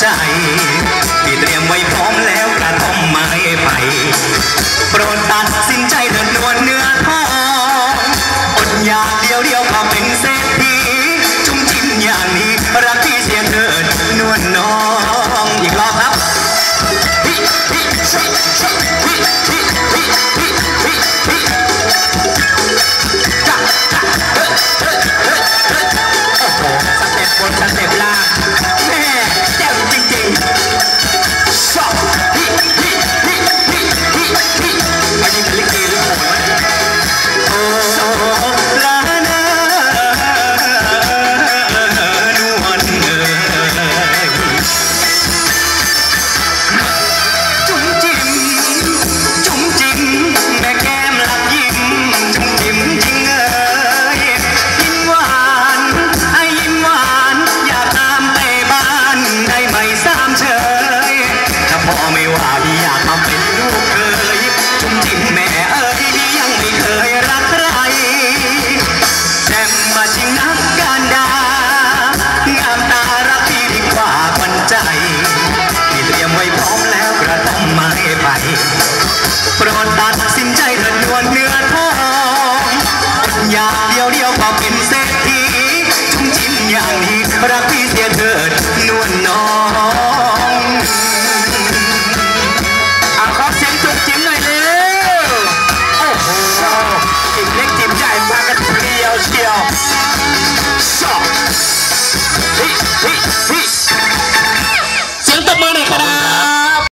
ใจพี่เตรียมไว้พร้อมแล้วกระทอมไม้ไป โปรดตัดสินใจเถิดนวลเนื้อทองอดอยากเดียวเดียวก็เป็นเศรษฐีจุ่มจิ้มอย่างนี้ พราไม่ว่าพี่อยากทำเป็นลูกเคยชุ่มจิ้มแม่เอ้ยพี่ยังไม่เคยรักใครแต่มาชิงนักกันดางามตารักที่ดีกว่าควันใจพี่เตรียมไว้พร้อมแล้วกระตั้งมาให้ไปโปรดตัดสินใจเถิดนวนเนื้อทองอยากเดียวเดียวคอาเป็นเศรษฐีชุ่มจิ้มอย่างนี้รักที่เสียเถินวลน้อง 아!